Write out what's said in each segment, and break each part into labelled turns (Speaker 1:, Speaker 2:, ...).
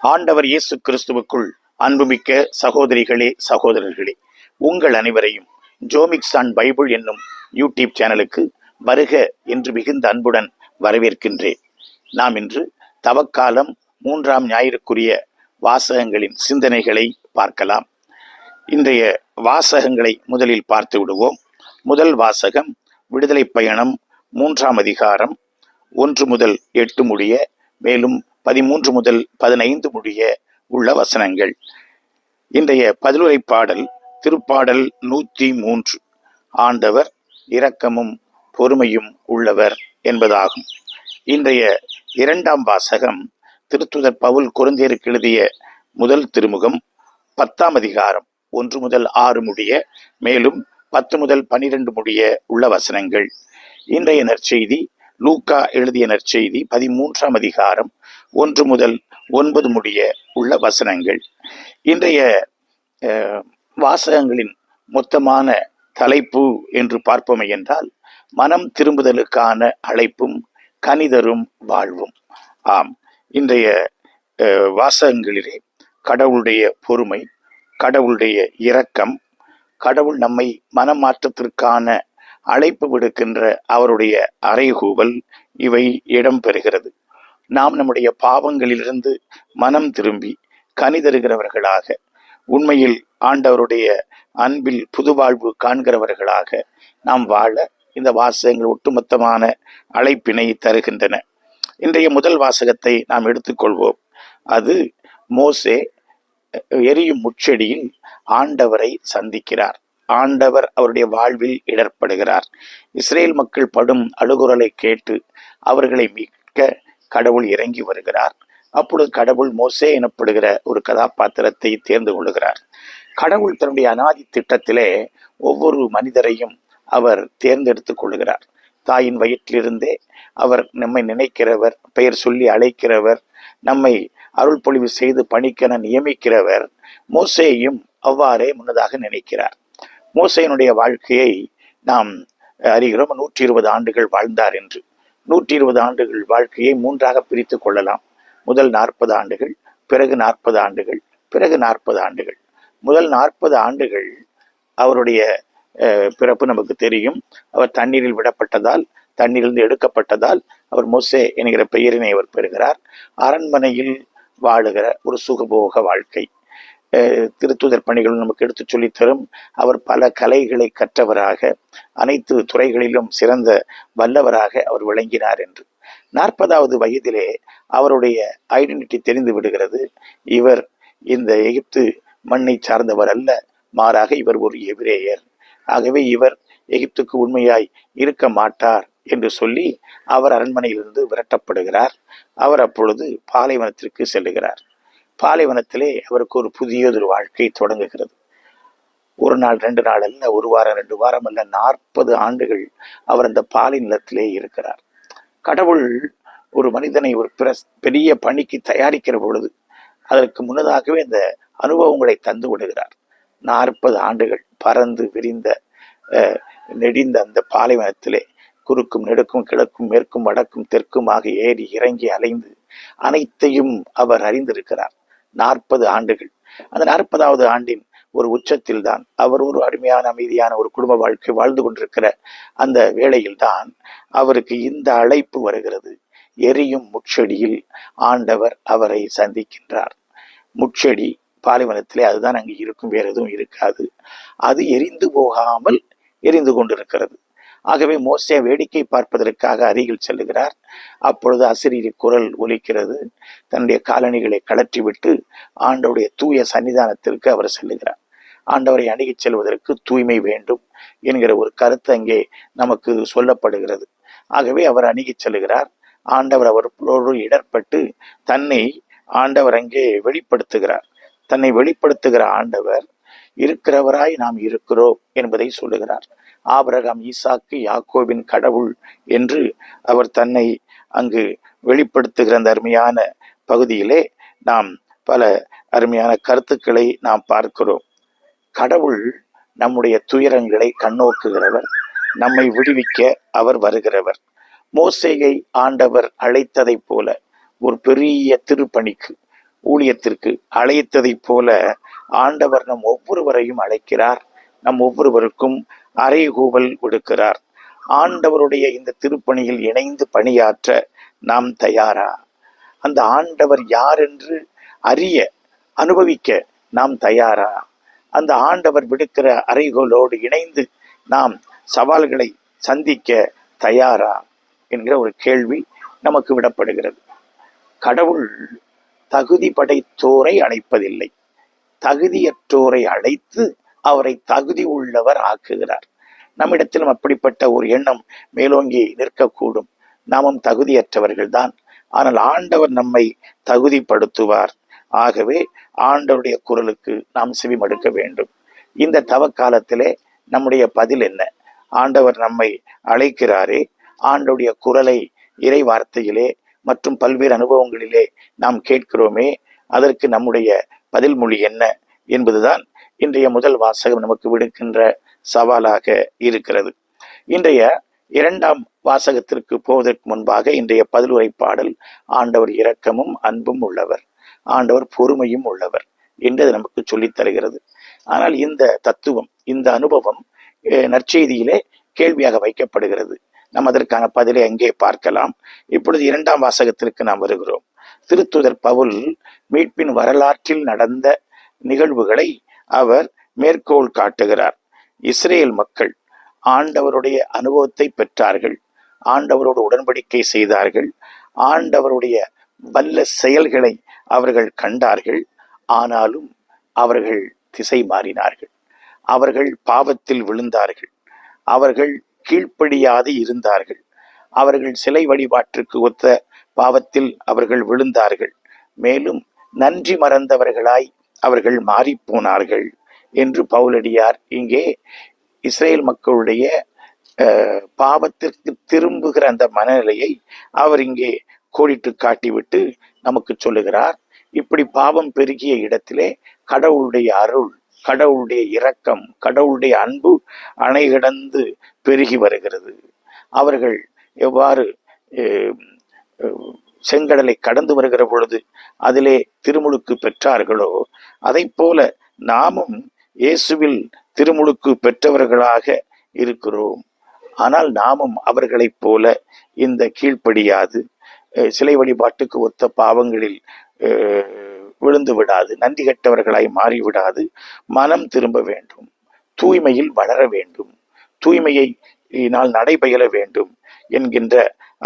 Speaker 1: ஆண்டவர் இயேசு கிறிஸ்துவுக்குள் அன்புமிக்க சகோதரிகளே சகோதரர்களே உங்கள் அனைவரையும் ஜோமிக்ஸ் அண்ட் பைபிள் என்னும் யூடியூப் சேனலுக்கு வருக என்று மிகுந்த அன்புடன் வரவேற்கின்றேன். நாம் இன்று தவக்காலம் மூன்றாம் ஞாயிறுக்குரிய வாசகங்களின் சிந்தனைகளை பார்க்கலாம். இன்றைய வாசகங்களை முதலில் பார்த்து விடுவோம். முதல் வாசகம் விடுதலை பயணம் மூன்றாம் அதிகாரம் ஒன்று முதல் எட்டு முடிய மேலும் பதிமூன்று முதல் பதினைந்து முடிய உள்ள வசனங்கள். இன்றைய பதிலுரை பாடல் திருப்பாடல் நூற்றி மூன்று. ஆண்டவர் இரக்கமும் பொறுமையும் உள்ளவர் என்பதாகும். இன்றைய இரண்டாம் வாசகம் திருத்துதர் பவுல் குருந்தேருக்கு எழுதிய முதல் திருமுகம் பத்தாம் அதிகாரம் ஒன்று முதல் ஆறு முடிய மேலும் பத்து முதல் பனிரெண்டு முடிய உள்ள வசனங்கள். இன்றைய நற்செய்தி லூக்கா எழுதிய நற்செய்தி பதிமூன்றாம் அதிகாரம் ஒன்று முதல் ஒன்பது முடிய உள்ள வசனங்கள். இன்றைய வாசகங்களின் மொத்தமான தலைப்பு என்று பார்ப்போமே என்றால் மனம் திரும்புதலுக்கான அழைப்பும் கனிதரும் வாழ்வும். ஆம் இன்றைய வாசகங்களிலே கடவுளுடைய பொறுமை கடவுளுடைய இரக்கம் கடவுள் நம்மை மனமாற்றத்திற்கான அழைப்பு விடுக்கின்ற அவருடைய அறைகூவல் இவை இடம்பெறுகிறது. நாம் நம்முடைய பாவங்களிலிருந்து மனம் திரும்பி கனிதருகிறவர்களாக உண்மையில் ஆண்டவருடைய அன்பில் புதுவாழ்வு காண்கிறவர்களாக நாம் வாழ இந்த வாசகங்கள் ஒட்டுமொத்தமான அழைப்பினை தருகின்றன. இன்றைய முதல் வாசகத்தை நாம் எடுத்துக்கொள்வோம். அது மோசே எரியும் முச்செடியில் ஆண்டவரை சந்திக்கிறார். ஆண்டவர் அவருடைய வாழ்வில் இடர்படுகிறார். இஸ்ரேல் மக்கள் படும் அழுகுரலை கேட்டு அவர்களை மீட்க கடவுள் இறங்கி வருகிறார். அப்பொழுது கடவுள் மோசே எனப்படுகிற ஒரு கதாபாத்திரத்தை தேர்ந்து கொள்கிறார் கடவுள் தன்னுடைய அனாதி திட்டத்திலே ஒவ்வொரு மனிதரையும் அவர் தேர்ந்தெடுத்துக் கொள்கிறார் தாயின் வயிற்றிலிருந்தே அவர் நம்மை நினைக்கிறவர் பெயர் சொல்லி அழைக்கிறவர் நம்மை அருள் பொழிவு செய்து பணிக்கென நியமிக்கிறவர் மோசேயும் அவ்வாறே முன்னதாக நினைக்கிறார். மோசையினுடைய வாழ்க்கையை நாம் அறிகிறோம். நூற்றி இருபது ஆண்டுகள் வாழ்ந்தார் என்று. நூற்றி இருபது ஆண்டுகள் வாழ்க்கையை மூன்றாக பிரித்து கொள்ளலாம். முதல் நாற்பது ஆண்டுகள் பிறகு நாற்பது ஆண்டுகள் பிறகு நாற்பது ஆண்டுகள். முதல் நாற்பது ஆண்டுகள் அவருடைய பிறப்பு நமக்கு தெரியும். அவர் தண்ணீரில் விடப்பட்டதால் தண்ணீரிலிருந்து எடுக்கப்பட்டதால் அவர் மொசே என்கிற பெயரினை அவர் பெறுகிறார். அரண்மனையில் வாழுகிற ஒரு சுகபோக வாழ்க்கை. திருத்துதர் பணிகள் நமக்கு எடுத்துச் சொல்லித்தரும். அவர் பல கலைகளை கற்றவராக அனைத்து துறைகளிலும் சிறந்த வல்லவராக அவர் விளங்கினார் என்று. நாற்பதாவது வயதிலே அவருடைய ஐடென்டிட்டி தெரிந்து விடுகிறது. இவர் இந்த எகிப்து மண்ணை சார்ந்தவர் அல்ல மாறாக இவர் ஒரு எபிரேயர். ஆகவே இவர் எகிப்துக்கு உண்மையாய் இருக்க மாட்டார் என்று சொல்லி அவர் அரண்மனையிலிருந்து விரட்டப்படுகிறார். அவர் அப்பொழுது பாலைவனத்திற்கு செல்லுகிறார். பாலைவனத்திலே அவருக்கு ஒரு புதியதொரு வாழ்க்கை தொடங்குகிறது. ஒரு நாள் ரெண்டு நாள் அல்ல ஒரு வாரம் ரெண்டு வாரம் அல்ல நாற்பது ஆண்டுகள் அவர் அந்த பாலை நிலத்திலே இருக்கிறார். கடவுள் ஒரு மனிதனை ஒரு பெரிய பணிக்கு தயாரிக்கிற பொழுது அதற்கு முன்னதாகவே இந்த அனுபவங்களை தந்து விடுகிறார். நாற்பது ஆண்டுகள் பறந்து விரிந்த நெடிந்த அந்த பாலைவனத்திலே குறுக்கும் நெடுக்கும் கிழக்கும் மேற்கும் வடக்கும் தெற்குமாக ஏறி இறங்கி அலைந்து அனைத்தையும் அவர் அறிந்திருக்கிறார். நாற்பது ஆண்டுகள். அந்த நாற்பதாவது ஆண்டின் ஒரு உச்சத்தில் தான் அவர் ஒரு அருமையான அமைதியான ஒரு குடும்ப வாழ்க்கை வாழ்ந்து கொண்டிருக்கிற அந்த வேளையில்தான் அவருக்கு இந்த அழைப்பு வருகிறது. எரியும் முட்செடியில் ஆண்டவர் அவரை சந்திக்கின்றார். முட்செடி பாலைவனத்திலே அதுதான் அங்கு இருக்கும் வேறு எதுவும் இருக்காது. அது எரிந்து போகாமல் எரிந்து கொண்டிருக்கிறது. ஆகவே மோசே வேடிக்கை பார்ப்பதற்காக அருகில் செல்லுகிறார். அப்பொழுது அசிரியரின் குரல் ஒலிக்கிறது. தன்னுடைய காலணிகளை கழற்றிவிட்டு ஆண்டவருடைய தூய சன்னிதானத்திற்கு அவர் செல்லுகிறார். ஆண்டவரை அணுகிச் செல்வதற்கு தூய்மை வேண்டும் என்கிற ஒரு கருத்து அங்கே நமக்கு சொல்லப்படுகிறது. ஆகவே அவர் அணுகிச் செல்லுகிறார். ஆண்டவர் அவர்களோடு இடர்பட்டு தன்னை ஆண்டவர் அங்கே வெளிப்படுத்துகிறார். தன்னை வெளிப்படுத்துகிற ஆண்டவர் இருக்கிறவராய் நாம் இருக்கிறோம் என்பதை சொல்லுகிறார். ஆபரகம் ஈசாக்கு யாக்கோவின் கடவுள் என்று அவர் தன்னை அங்கு வெளிப்படுத்துகிற அந்த அருமையான பகுதியிலே நாம் பல அருமையான கருத்துக்களை நாம் பார்க்கிறோம். கடவுள் நம்முடைய துயரங்களை கண்ணோக்குகிறவர் நம்மை விடுவிக்க அவர் வருகிறவர். மோசையை ஆண்டவர் அழைத்ததைப் போல ஒரு பெரிய திருப்பணிக்கு ஊழியத்திற்கு அழைத்ததைப் போல ஆண்டவர் நம் ஒவ்வொருவரையும் அழைக்கிறார். நம் ஒவ்வொருவருக்கும் அறைகூவல் விடுக்கிறார். ஆண்டவருடைய இந்த திருப்பணியில் இணைந்து பணியாற்ற நாம் தயாரா? அந்த ஆண்டவர் யார் என்று அறிய அனுபவிக்க நாம் தயாரா? அந்த ஆண்டவர் விடுக்கிற அறைகோலோடு இணைந்து நாம் சவால்களை சந்திக்க தயாரா? என்கிற ஒரு கேள்வி நமக்கு விடப்படுகிறது. கடவுள் தகுதி படைத்தோரை அழைப்பதில்லை தகுதியற்றோரை அழைத்து அவரை தகுதி உள்ளவர் ஆக்குகிறார். நம்மிடத்திலும் அப்படிப்பட்ட ஒரு எண்ணம் மேலோங்கி நிற்கக்கூடும். நாமும் தகுதியற்றவர்கள் தான் ஆனால் ஆண்டவர் நம்மை தகுதிப்படுத்துவார். ஆகவே ஆண்டவருடைய குரலுக்கு நாம் செவிமடுக்க வேண்டும். இந்த தவ காலத்திலே நம்முடைய பதில் என்ன? ஆண்டவர் நம்மை அழைக்கிறாரே. ஆண்டவுடைய குரலை இறை வார்த்தையிலே மற்றும் பல்வேறு அனுபவங்களிலே நாம் கேட்கிறோமே. அதற்கு நம்முடைய பதில் மொழி என்ன? என்பதுதான் இன்றைய முதல் வாசகம் நமக்கு விடுக்கின்ற சவாலாக இருக்கிறது. இன்றைய இரண்டாம் வாசகத்திற்கு போவதற்கு முன்பாக இன்றைய பதிலுரை பாடல் ஆண்டவர் இரக்கமும் அன்பும் உள்ளவர். ஆண்டவர் பொறுமையும் உள்ளவர் என்று அது நமக்கு சொல்லித் தருகிறது. ஆனால் இந்த தத்துவம் இந்த அனுபவம் நற்செய்தியிலே கேள்வியாக வைக்கப்படுகிறது. நாம் அதற்கான பதிலை அங்கே பார்க்கலாம். இப்பொழுது இரண்டாம் வாசகத்திற்கு நாம் வருகிறோம். திருத்துதர் பவுல் மீட்பின் வரலாற்றில் நடந்த நிகழ்வுகளை அவர் மேற்கோள் காட்டுகிறார். இஸ்ரேல் மக்கள் ஆண்டவருடைய அனுபவத்தை பெற்றார்கள். ஆண்டவரோடு உடன்படிக்கை செய்தார்கள். ஆண்டவருடைய வல்ல செயல்களை அவர்கள் கண்டார்கள். ஆனாலும் அவர்கள் திசை மாறினார்கள். அவர்கள் பாவத்தில் விழுந்தார்கள். அவர்கள் கீழ்ப்படியாது இருந்தார்கள். அவர்கள் சிலை வழிபாட்டிற்கு ஒத்த பாவத்தில் அவர்கள் விழுந்தார்கள். மேலும் நன்றி மறந்தவர்களாய் அவர்கள் மாறிப்போனார்கள் என்று பவுலடியார் இங்கே இஸ்ரேல் மக்களுடைய பாவத்திற்கு திரும்புகிற அந்த மனநிலையை அவர் இங்கே கோடிட்டு காட்டிவிட்டு நமக்கு சொல்லுகிறார். இப்படி பாவம் பெருகிய இடத்திலே கடவுளுடைய அருள் கடவுளுடைய இரக்கம் கடவுளுடைய அன்பு அணைகடந்து பெருகி வருகிறது. அவர்கள் எவ்வாறு செங்கடலை கடந்து வருகிற பொழுது அதிலே திருமுழுக்கு பெற்றார்களோ? அதைப் போல நாமும் இயேசுவில் திருமுழுக்கு பெற்றவர்களாக இருக்கிறோம். ஆனால் நாமும் அவர்களைப் போல இந்த கீழ்ப்படியாது. சிலை வழிபாட்டுக்கு ஒத்த பாவங்களில் விழுந்து விடாது நன்றி கெட்டவர்களாய் மாறிவிடாது மனம் திரும்ப வேண்டும் தூய்மையில் வளர வேண்டும் தூய்மையை நான் நடைபெயல வேண்டும் என்கின்ற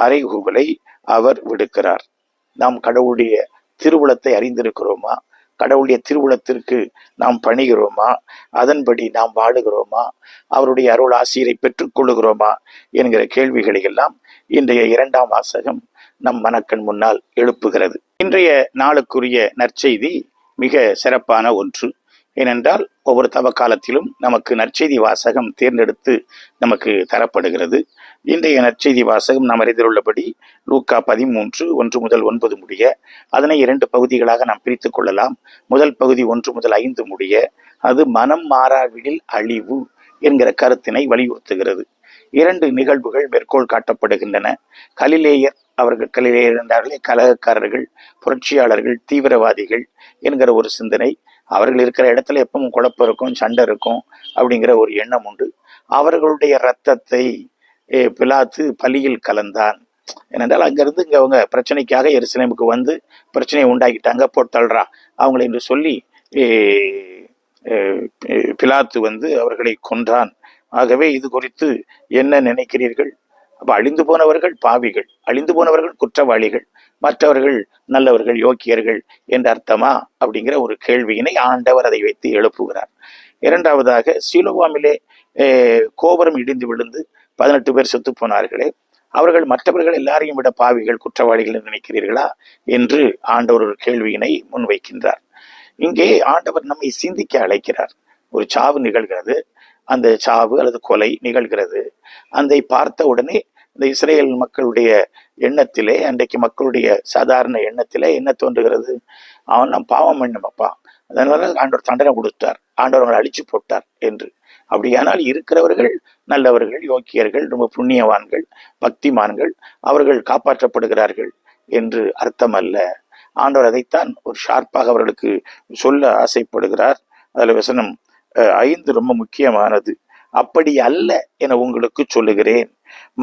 Speaker 1: அறைகூவலை அவர் விடுக்கிறார். நாம் கடவுளுடைய திருவுளத்தை அறிந்திருக்கிறோமா? கடவுளுடைய திருவுளத்திற்கு நாம் பணிகிறோமா? அதன்படி நாம் வாழுகிறோமா? அவருடைய அருள் ஆசிரியரை பெற்றுக்கொள்ளுகிறோமா? என்கிற கேள்விகளை எல்லாம் இன்றைய இரண்டாம் வாசகம் நம் மனக்கண் முன்னால் எழுப்புகிறது. இன்றைய நாளுக்குரிய நற்செய்தி மிக சிறப்பான ஒன்று. ஏனென்றால் ஒவ்வொரு தவ காலத்திலும் நமக்கு நற்செய்தி வாசகம் தேர்ந்தெடுத்து நமக்கு தரப்படுகிறது. இன்றைய நற்செய்தி வாசகம் நாம் அறிந்துள்ளபடி லூக்கா பதிமூன்று ஒன்று முதல் ஒன்பது முடிய அதனை இரண்டு பகுதிகளாக நாம் பிரித்து கொள்ளலாம். முதல் பகுதி ஒன்று முதல் ஐந்து முடிய அது மனம் மாறாவிடில் அழிவு என்கிற கருத்தினை வலியுறுத்துகிறது. இரண்டு நிகழ்வுகள் மேற்கோள் காட்டப்படுகின்றன. கலிலேயர் அவர்கள் கலிலேயர் என்றார்களே கலகக்காரர்கள் புரட்சியாளர்கள் தீவிரவாதிகள் என்கிற ஒரு சிந்தனை. அவர்கள் இருக்கிற இடத்துல எப்பவும் குழப்பம் இருக்கும் சண்டை இருக்கும் அப்படிங்கிற ஒரு எண்ணம் உண்டு. அவர்களுடைய இரத்தத்தை பிலாத்து பலியில் கலந்தான். ஏனென்றால் அங்கிருந்து இங்க அவங்க பிரச்சனைக்காக எருசலேமுக்கு வந்து பிரச்சனையை உண்டாக்கிட்டாங்க போட்டல்றா அவங்களை என்று சொல்லி பிலாத்து வந்து அவர்களை கொன்றான். ஆகவே இது குறித்து என்ன நினைக்கிறீர்கள்? அப்ப அழிந்து போனவர்கள் பாவிகள் அழிந்து போனவர்கள் குற்றவாளிகள் மற்றவர்கள் நல்லவர்கள் யோக்கியர்கள் என்ற அர்த்தமா? அப்படிங்கிற ஒரு கேள்வியினை ஆண்டவர் அதை வைத்து எழுப்புகிறார். இரண்டாவதாக சீலோவாமிலே கோபுரம் இடிந்து விழுந்து பதினெட்டு பேர் செத்து போனார்களே. அவர்கள் மற்றவர்கள் எல்லாரையும் விட பாவிகள் குற்றவாளிகள் என்று நினைக்கிறீர்களா? என்று ஆண்டவர் ஒரு கேள்வியினை முன்வைக்கின்றார். இங்கே ஆண்டவர் நம்மை சிந்திக்க அழைக்கிறார். ஒரு சாவு நிகழ்கிறது. அந்த சாவு அல்லது கொலை நிகழ்கிறது. அதை பார்த்த உடனே இந்த இஸ்ரேல் மக்களுடைய எண்ணத்திலே அன்றைக்கு மக்களுடைய சாதாரண எண்ணத்திலே என்ன தோன்றுகிறது? அவன் நம் பாவம் பண்ணமப்பா அதனால ஆண்டவர் தண்டனை கொடுத்தார். ஆண்டவர் அவங்களை அழிச்சு போட்டார் என்று. அப்படியானால் இருக்கிறவர்கள் நல்லவர்கள் யோக்கியர்கள் ரொம்ப புண்ணியவான்கள் பக்திமான்கள் அவர்கள் காப்பாற்றப்படுகிறார்கள் என்று அர்த்தம் அல்ல ஆண்டவர் அதைத்தான் ஒரு ஷார்ப்பாக அவர்களுக்கு சொல்ல ஆசைப்படுகிறார். அதில் வசனம் ஐந்து ரொம்ப முக்கியமானது. அப்படி அல்ல என உங்களுக்கு சொல்லுகிறேன்.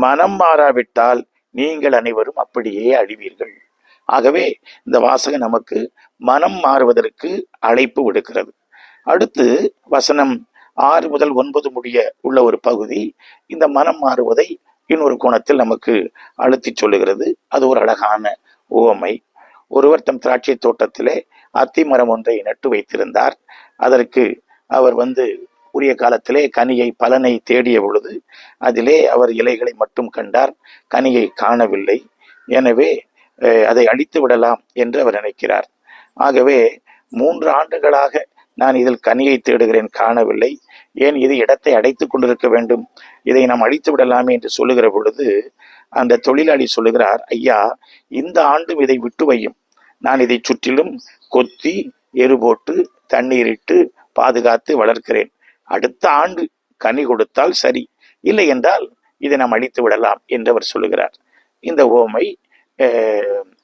Speaker 1: மனம் மாறாவிட்டால் நீங்கள் அனைவரும் அப்படியே அழிவீர்கள். ஆகவே இந்த வாசகம் நமக்கு மனம் மாறுவதற்கு அழைப்பு விடுக்கிறது. அடுத்து வசனம் ஆறு முதல் ஒன்பது முடிய உள்ள ஒரு பகுதி இந்த மனம் மாறுவதை இன்னொரு கோணத்தில் நமக்கு அழுத்தி சொல்லுகிறது. அது ஒரு அழகான உவமை ஒருவர் தம் திராட்சை தோட்டத்திலே அத்திமரம் ஒன்றை நட்டு வைத்திருந்தார். அதற்கு அவர் வந்து உரிய காலத்திலே கனியை பலனை தேடிய பொழுது அதிலே அவர் இலைகளை மட்டும் கண்டார். கனியை காணவில்லை. எனவே அதை அழித்து விடலாம் என்று அவர் நினைக்கிறார். ஆகவே மூன்று ஆண்டுகளாக நான் இதில் கனியை தேடுகிறேன் காணவில்லை. ஏன் இது இடத்தை அடைத்து கொண்டிருக்க வேண்டும்? இதை நாம் அழித்து விடலாமே என்று சொல்லுகிற பொழுது அந்த தொழிலாளி சொல்லுகிறார் ஐயா இந்த ஆண்டும் இதை விட்டு வையும். நான் இதை சுற்றிலும் கொத்தி எரு போட்டு தண்ணீரிட்டு பாதுகாத்து வளர்க்கிறேன். அடுத்த ஆண்டு கனி கொடுத்தால் சரி. இல்லை என்றால் இதை நாம் அழித்து விடலாம் என்று அவர் சொல்லுகிறார். இந்த ஓமை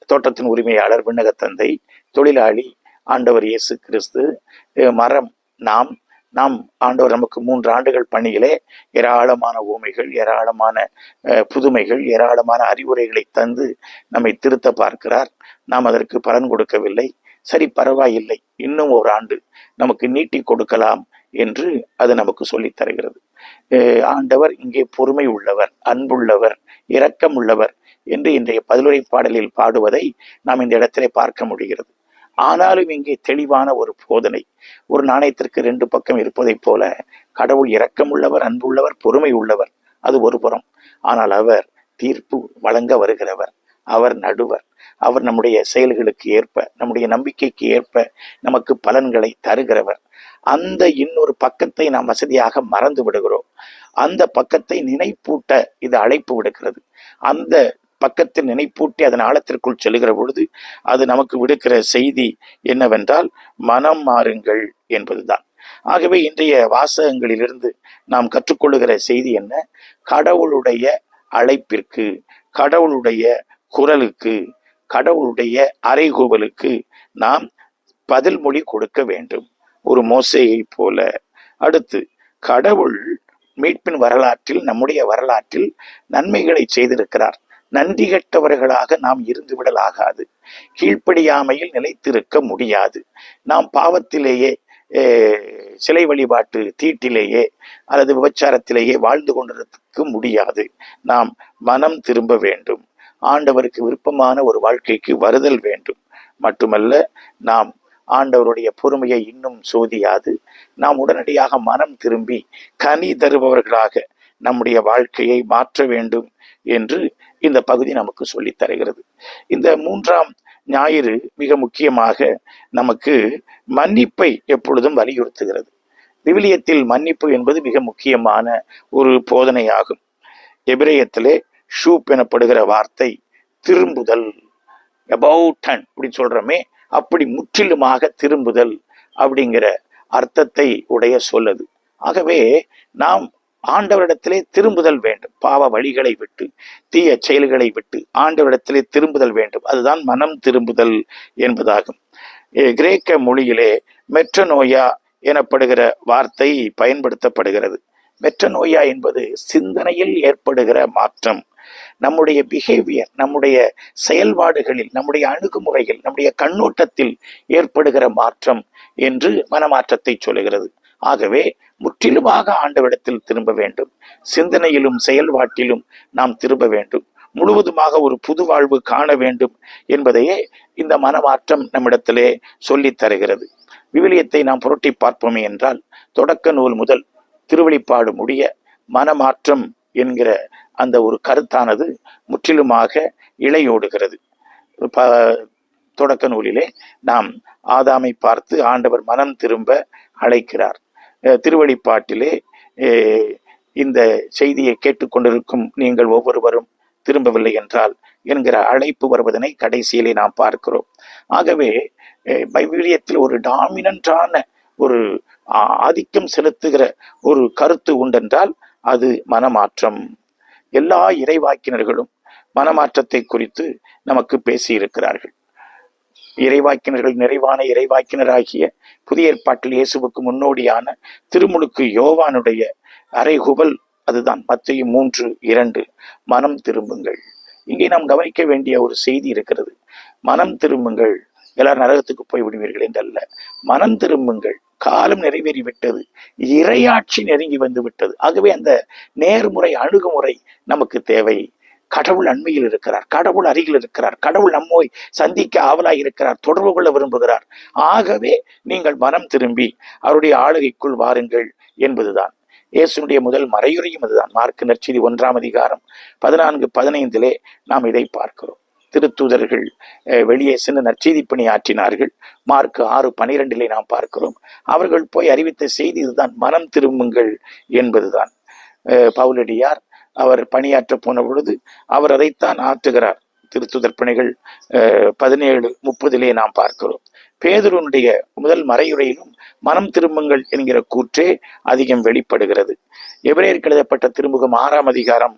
Speaker 1: தோட்டத்தின் உரிமையாளர் விண்ணகத்தந்தை தொழிலாளி ஆண்டவர் இயேசு கிறிஸ்து மரம் நாம் நாம் ஆண்டவர் நமக்கு மூன்று ஆண்டுகள் பணியிலே ஏராளமான ஊமைகள் ஏராளமான புதுமைகள் ஏராளமான அறிவுரைகளை தந்து நம்மை திருத்த பார்க்கிறார். நாம் அதற்கு பலன் கொடுக்கவில்லை. சரி பரவாயில்லை. இன்னும் ஒரு ஆண்டு நமக்கு நீட்டி கொடுக்கலாம் என்று அது நமக்கு சொல்லித் தருகிறது. ஆண்டவர் இங்கே பொறுமை உள்ளவர் அன்புள்ளவர் இரக்கம் உள்ளவர் என்று இன்றைய பதிலுரை பாடலில் பாடுவதை நாம் இந்த இடத்திலே பார்க்க முடிகிறது. ஆனாலும் இங்கே தெளிவான ஒரு போதனை. ஒரு நாணயத்திற்கு ரெண்டு பக்கம் இருப்பதைப் போல கடவுள் இரக்கமுள்ளவர் அன்புள்ளவர் பொறுமை உள்ளவர் அது ஒரு புறம். ஆனால் அவர் தீர்ப்பு வழங்க வருகிறவர். அவர் நடுவர். அவர் நம்முடைய செயல்களுக்கு ஏற்ப நம்முடைய நம்பிக்கைக்கு ஏற்ப நமக்கு பலன்களை தருகிறவர். அந்த இன்னொரு பக்கத்தை நாம் வசதியாக மறந்து விடுகிறோம். அந்த பக்கத்தை நினைப்பூட்ட இது அழைப்பு விடுக்கிறது. அந்த பக்கத்தில் நினைப்பூட்டி அதன் ஆழத்திற்குள் செல்கிற பொழுது அது நமக்கு விடுக்கிற செய்தி என்னவென்றால் மனம் மாறுங்கள் என்பதுதான். ஆகவே இன்றைய வாசகங்களிலிருந்து நாம் கற்றுக்கொள்ளுகிற செய்தி என்ன? கடவுளுடைய அழைப்பிற்கு கடவுளுடைய குரலுக்கு கடவுளுடைய அறைகூவலுக்கு நாம் பதில் மொழி கொடுக்க வேண்டும். ஒரு மோசையை போல. அடுத்து கடவுள் மீட்பின் வரலாற்றில் நம்முடைய வரலாற்றில் நன்மைகளை செய்திருக்கிறார். நன்றி கெட்டவர்களாக நாம் இருந்து விடலாகாது கீழ்ப்படியாமையில் நிலைத்திருக்க முடியாது. நாம் பாவத்திலேயே சிலை வழிபாட்டு தீட்டிலேயே அல்லது விபச்சாரத்திலேயே வாழ்ந்து கொண்டிருக்க முடியாது. நாம் மனம் திரும்ப வேண்டும். ஆண்டவருக்கு விருப்பமான ஒரு வாழ்க்கைக்கு வருதல் வேண்டும். மட்டுமல்ல நாம் ஆண்டவருடைய பொறுமையை இன்னும் சோதியாது. நாம் உடனடியாக மனம் திரும்பி கனி தருபவர்களாக நம்முடைய வாழ்க்கையை மாற்ற வேண்டும் என்று இந்த பகுதி நமக்கு சொல்லித் தருகிறது. இந்த மூன்றாம் ஞாயிறு மிக முக்கியமாக நமக்கு மன்னிப்பை எப்பொழுதும் வலியுறுத்துகிறது. விவிலியத்தில் மன்னிப்பு என்பது மிக முக்கியமான ஒரு போதனையாகும். எபிரேயத்திலே ஷூப் எனப்படுகிற வார்த்தை திரும்புதல் அபவுட்டன் அப்படி சொல்றோமே அப்படி முற்றிலுமாக திரும்புதல் அப்படிங்கிற அர்த்தத்தை உடைய சொல்லது. ஆகவே நாம் ஆண்டவரிடத்திலே திரும்புதல் வேண்டும். பாவ வழிகளை விட்டு தீய செயல்களை விட்டு ஆண்டவரிடத்திலே திரும்புதல் வேண்டும். அதுதான் மனம் திரும்புதல் என்பதாகும். கிரேக்க மொழியிலே மெட்ரநோயா எனப்படுகிற வார்த்தை பயன்படுத்தப்படுகிறது. மெட்ரநோயா என்பது சிந்தனையில் ஏற்படுகிற மாற்றம். நம்முடைய பிஹேவியர் நம்முடைய செயல்பாடுகளில் நம்முடைய அணுகுமுறையில் நம்முடைய கண்ணோட்டத்தில் ஏற்படுகிற மாற்றம் என்று மனமாற்றத்தை சொல்லுகிறது. ஆகவே முற்றிலுமாக ஆண்டவிடத்தில் திரும்ப வேண்டும். சிந்தனையிலும் செயல்பாட்டிலும் நாம் திரும்ப வேண்டும். முழுவதுமாக ஒரு புது வாழ்வு காண வேண்டும் என்பதையே இந்த மனமாற்றம் நம்மிடத்திலே சொல்லித் தருகிறது. விவிலியத்தை நாம் புரட்டி பார்ப்போமே என்றால் தொடக்க நூல் முதல் திருவெளிப்பாடு முடிய மனமாற்றம் என்கிற அந்த ஒரு கருத்தானது முற்றிலுமாக இழையோடுகிறது. ப- தொடக்க நூலிலே நாம் ஆதாமை பார்த்து ஆண்டவர் மனம் திரும்ப அழைக்கிறார். அஹ் இந்த செய்தியை கேட்டுக்கொண்டிருக்கும் நீங்கள் ஒவ்வொருவரும் திரும்பவில்லை என்றால் என்கிற அழைப்பு வருவதனை கடைசியிலே நாம் பார்க்கிறோம். ஆகவே அஹ் பைபிலியத்தில் ஒரு டாமினன்டான ஒரு ஆதிக்கம் செலுத்துகிற ஒரு கருத்து உண்டென்றால் அது மனமாற்றம். எல்லா இறைவாக்கினர்களும் மனமாற்றத்தை குறித்து நமக்கு பேசியிருக்கிறார்கள். இறைவாக்கினர்கள் நிறைவான இறைவாக்கினராகிய புதிய ஏற்பாட்டில் இயேசுவுக்கு முன்னோடியான திருமுழுக்கு யோவானுடைய அறைகுபல் அதுதான் மத்திய மூன்று இரண்டு. மனம் திரும்புங்கள். இங்கே நாம் கவனிக்க வேண்டிய ஒரு செய்தி இருக்கிறது. மனம் திரும்புங்கள். எல்லாரும் நரகத்துக்கு போய் விடுவீர்கள் என்றல்ல. மனம் திரும்புங்கள். காலம் நிறைவேறி விட்டது. இறையாட்சி நெருங்கி வந்து விட்டது. ஆகவே அந்த நேர்முறை அணுகுமுறை நமக்கு தேவை. கடவுள் அண்மையில் இருக்கிறார் கடவுள் அருகில் இருக்கிறார் கடவுள் நம்மோய் சந்திக்க ஆவலாய் இருக்கிறார் தொடர்பு கொள்ள விரும்புகிறார். ஆகவே நீங்கள் மனம் திரும்பி அவருடைய ஆளுகைக்குள் வாருங்கள் என்பதுதான். இயேசுடைய முதல் மறையுறையும் அதுதான். மார்க்கு நற்செய்தி ஒன்றாம் அதிகாரம் பதினான்கு பதினைந்திலே நாம் இதை பார்க்கிறோம். திருத்தூதர்கள் அஹ், வெளியே சென்று நற்செய்தி பணி ஆற்றினார்கள். மார்க் ஆறு பனிரெண்டிலே நாம் பார்க்கிறோம். அவர்கள் போய் அறிவித்த செய்தி இதுதான். மனம் திரும்புங்கள் என்பதுதான். அஹ், பவுலடியார் அவர் பணியாற்ற போன பொழுது அவர் அதைத்தான் ஆற்றுகிறார். திருத்துதற் பணிகள் பதினேழு முப்பதிலே நாம் பார்க்கிறோம். பேதுருனுடைய முதல் மறையுரையிலும் மனம் திரும்புங்கள் என்கிற கூற்றே அதிகம் வெளிப்படுகிறது. எபிரேயருக்கு எழுதப்பட்ட திருமுகம் ஆறாம் அதிகாரம்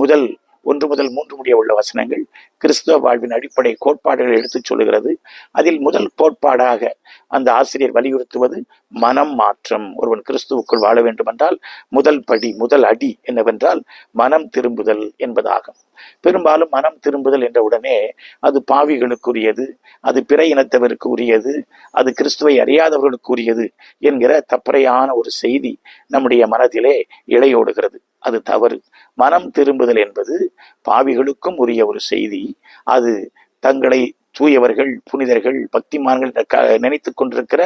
Speaker 1: முதல் ஒன்று முதல் மூன்று முடிய உள்ள வசனங்கள் கிறிஸ்தவ வாழ்வின் அடிப்படை கோட்பாடுகளை எடுத்துச் சொல்லுகிறது. அதில் முதல் கோட்பாடாக அந்த ஆசிரியர் வலியுறுத்துவது மனம் மாற்றம். ஒருவன் கிறிஸ்துவுக்குள் வாழ வேண்டுமென்றால் முதல் படி முதல் அடி என்னவென்றால் மனம் திரும்புதல் என்பதாகும். பெரும்பாலும் மனம் திரும்புதல் என்ற உடனே அது பாவிகளுக்குரியது அது பிற இனத்தவருக்கு உரியது அது கிறிஸ்துவை அறியாதவர்களுக்கு உரியது என்கிற தப்பறையான ஒரு செய்தி நம்முடைய மனதிலே இழையோடுகிறது. அது தவறு. மனம் திரும்புதல் என்பது பாவிகளுக்கும் உரிய ஒரு செய்தி. அது தங்களை தூயவர்கள் புனிதர்கள் பக்திமான்கள் நினைத்து கொண்டிருக்கிற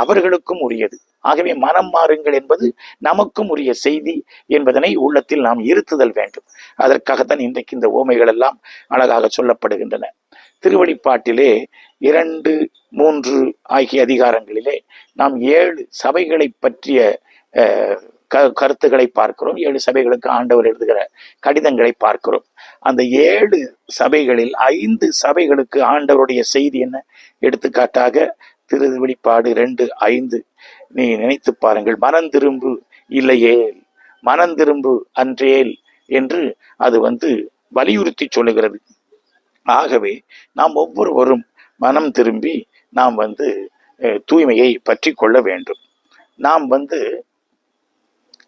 Speaker 1: அவர்களுக்கும் உரியது. ஆகவே மனம் மாறுங்கள் என்பது நமக்கும் உரிய செய்தி என்பதனை உள்ளத்தில் நாம் இருத்துதல் வேண்டும். அதற்காகத்தான் இன்றைக்கு இந்த ஓமைகள் எல்லாம் அழகாக சொல்லப்படுகின்றன. திருவழிப்பாட்டிலே இரண்டு மூன்று ஆகிய அதிகாரங்களிலே நாம் ஏழு சபைகளை பற்றிய க- கருத்துக்களை பார்க்கிறோம். ஏழு சபைகளுக்கு ஆண்டவர் எழுதுகிற கடிதங்களை பார்க்கிறோம். அந்த ஏழு சபைகளில் ஐந்து சபைகளுக்கு ஆண்டவருடைய செய்தி என்ன? எடுத்துக்காட்டாக திரு வெளிப்பாடு ரெண்டு ஐந்து. நீ நினைத்து பாருங்கள் மனம் திரும்பு இல்லையேல் மனம் திரும்பு அன்றேல் என்று அது வந்து வலியுறுத்தி சொல்லுகிறது. ஆகவே நாம் ஒவ்வொருவரும் மனம் திரும்பி நாம் வந்து தூய்மையை பற்றி கொள்ள வேண்டும். நாம் வந்து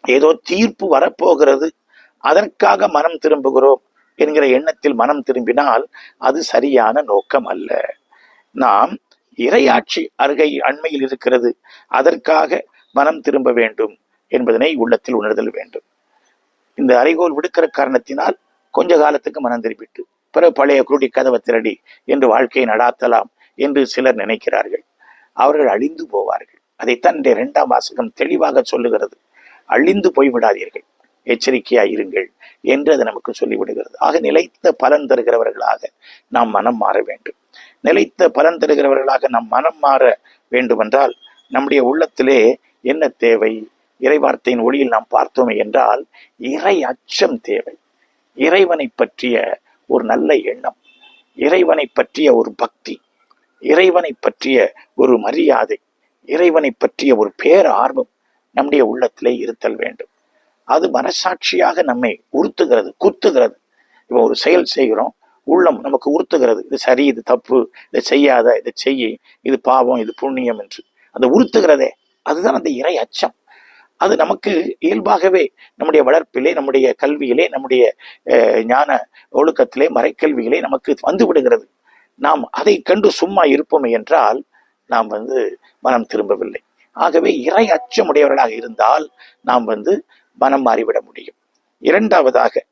Speaker 1: ஏதோ தீர்ப்பு வரப்போகிறது. அதற்காக மனம் திரும்புகிறோம் என்கிற எண்ணத்தில் மனம் திரும்பினால் அது சரியான நோக்கம் அல்ல. நாம் இறையாட்சி அருகை அண்மையில் இருக்கிறது. அதற்காக மனம் திரும்ப வேண்டும் என்பதனை உள்ளத்தில் உணர்தல் வேண்டும். இந்த அறைகோல் விடுக்கிற காரணத்தினால் கொஞ்ச காலத்துக்கு மனம் திரும்பிட்டு பிறகு பழைய குருடி கதவை திரடி என்று வாழ்க்கையை நடாத்தலாம் என்று சிலர் நினைக்கிறார்கள். அவர்கள் அழிந்து போவார்கள். அதைத்தான் இரண்டாம் வாசகம் தெளிவாக சொல்லுகிறது. அழிந்து போய்விடாதீர்கள் எச்சரிக்கையாக இருங்கள் என்று அது நமக்கு சொல்லிவிடுகிறது. ஆக நிலைத்த பலன் தருகிறவர்களாக நாம் மனம் மாற வேண்டும். நிலைத்த பலன் தருகிறவர்களாக நாம் மனம் மாற வேண்டுமென்றால் நம்முடைய உள்ளத்திலே என்ன தேவை? இறைவார்த்தையின் ஒளியில் நாம் பார்த்தோமே என்றால் இறை அச்சம் தேவை. இறைவனை பற்றிய ஒரு நல்ல எண்ணம் இறைவனை பற்றிய ஒரு பக்தி இறைவனை பற்றிய ஒரு மரியாதை இறைவனை பற்றிய ஒரு பேரார்வம் நம்முடைய உள்ளத்திலே இருத்தல் வேண்டும். அது மனசாட்சியாக நம்மை உறுத்துகிறது குத்துகிறது. இப்போ ஒரு செயல் செய்கிறோம் உள்ளம் நமக்கு உறுத்துகிறது. இது சரி இது தப்பு இதை செய்யாத இதை செய்ய இது பாவம் இது புண்ணியம் என்று. அந்த உறுத்துகிறதே. அதுதான் அந்த இறை அச்சம். அது நமக்கு இயல்பாகவே நம்முடைய வளர்ப்பிலே நம்முடைய கல்வியிலே நம்முடைய ஞான ஒழுக்கத்திலே மறைக்கல்வியிலே நமக்கு வந்து விடுகிறது. நாம் அதை கண்டு சும்மா இருப்போமே என்றால் நாம் வந்து மனம் திரும்பவில்லை. ஆகவே இறை அச்சமுடையவர்களாக இருந்தால் நாம் வந்து மனம் மாறிவிட முடியும். இரண்டாவதாக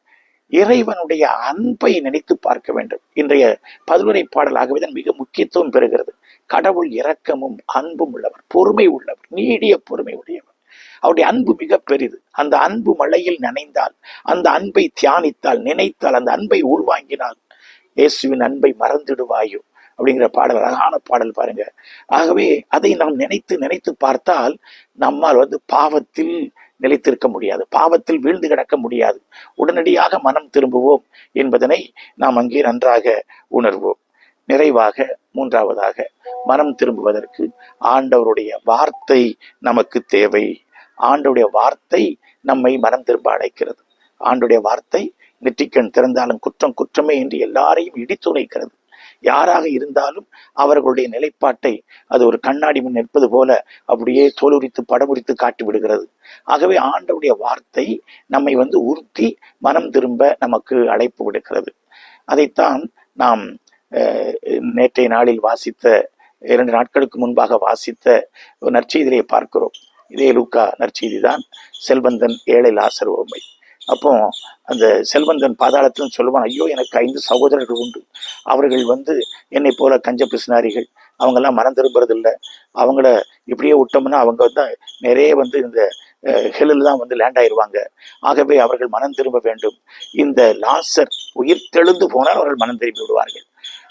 Speaker 1: இறைவனுடைய அன்பை நினைத்து பார்க்க வேண்டும். இன்றைய பதிலுரை பாடலாகவே தான் மிக முக்கியத்துவம் பெறுகிறது. கடவுள் இரக்கமும் அன்பும் உள்ளவர் பொறுமை உள்ளவர் நீடிய பொறுமை உடையவர். அவருடைய அன்பு மிக பெரிது. அந்த அன்பு மழையில் நனைந்தால் அந்த அன்பை தியானித்தால் நினைத்தால் அந்த அன்பை உள்வாங்கினால் இயேசுவின் அன்பை மறந்துடுவாயோ? அப்படிங்கிற பாடல் அழகான பாடல் பாருங்க. ஆகவே அதை நாம் நினைத்து நினைத்து பார்த்தால் நம்மால் வந்து பாவத்தில் நிலைத்திருக்க முடியாது. பாவத்தில் வீழ்ந்து கிடக்க முடியாது. உடனடியாக மனம் திரும்புவோம் என்பதனை நாம் அங்கே நன்றாக உணர்வோம். நிறைவாக மூன்றாவதாக மனம் திரும்புவதற்கு ஆண்டவருடைய வார்த்தை நமக்கு தேவை. ஆண்டவுடைய வார்த்தை நம்மை மனம் திரும்ப அழைக்கிறது. ஆண்டுடைய வார்த்தை நெற்றிக்கண் திறந்தாலும் குற்றம் குற்றமே என்று எல்லாரையும் இடித்துரைக்கிறது யாராக இருந்தாலும் அவர்களுடைய நிலைப்பாட்டை அது ஒரு கண்ணாடி முன் நிற்பது போல அப்படியே தோலுரித்து படமுடித்து காட்டி விடுகிறது. ஆகவே ஆண்டவுடைய வார்த்தை நம்மை வந்து உறுத்தி மனம் திரும்ப நமக்கு அழைப்பு விடுக்கிறது. அதைத்தான் நாம் அஹ், நேற்றைய நாளில் வாசித்த இரண்டு நாட்களுக்கு முன்பாக வாசித்த ஒரு நற்செய்தியை பார்க்கிறோம். இதே லூக்கா நற்செய்தி தான் செல்வந்தன் ஏழை லாசர் உண்மை அப்போ அந்த செல்வந்தன் பாதாளத்தில் சொல்லுவான் ஐயோ எனக்கு ஐந்து சகோதரர்கள் உண்டு. அவர்கள் வந்து என்னை போல கஞ்ச பிசினாரிகள். அவங்கெல்லாம் மனம் திரும்புறதில்லை. அவங்கள இப்படியே விட்டோம்னா அவங்க வந்து நிறைய வந்து இந்த ஹெலில் தான் வந்து லேண்ட் ஆயிடுவாங்க ஆகவே அவர்கள் மனம் திரும்ப வேண்டும். இந்த லாசர் உயிர் தெழுந்து போனால் அவர்கள் மனம் திரும்பி விடுவார்கள்.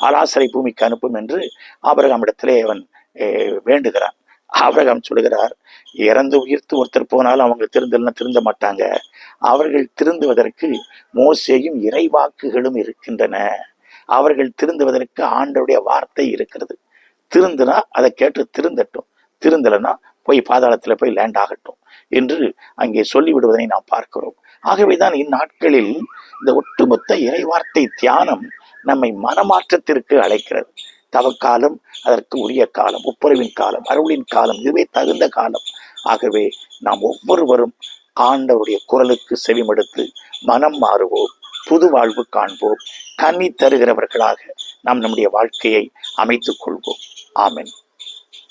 Speaker 1: ஆலாசரை பூமிக்கு அனுப்பும் என்று ஆபரகாமிடத்திலே அவன் வேண்டுகிறான். ஆபிரகாம் சொல்லுகிறார் இறந்து உயிர்த்து ஒருத்தர் போனாலும் அவங்க திருந்தல்னா திருந்த மாட்டாங்க. அவர்கள் திருந்துவதற்கு மோசையும் இறைவாக்குகளும் இருக்கின்றன. அவர்கள் திருந்துவதற்கு ஆண்டருடைய வார்த்தை இருக்கிறது. திருந்துனா அதை கேட்டு திருந்தட்டும். திருந்தலைன்னா போய் பாதாளத்தில் போய் லேண்ட் ஆகட்டும் என்று அங்கே சொல்லிவிடுவதை நாம் பார்க்கிறோம். ஆகவேதான் இந்நாட்களில் இந்த ஒட்டுமொத்த இறைவார்த்தை தியானம் நம்மை மனமாற்றத்திற்கு அழைக்கிறது. தவக்காலம் அதற்கு உரிய காலம் ஒப்புரவின் காலம் அருளின் காலம் இதுவே தகுந்த காலம். ஆகவே நாம் ஒவ்வொருவரும் ஆண்டவருடைய குரலுக்கு செவிமடுத்து மனம் மாறுவோம் புது வாழ்வு காண்போம் கனி தருகிறவர்களாக நாம் நம்முடைய வாழ்க்கையை அமைத்துக் கொள்வோம். ஆமென்.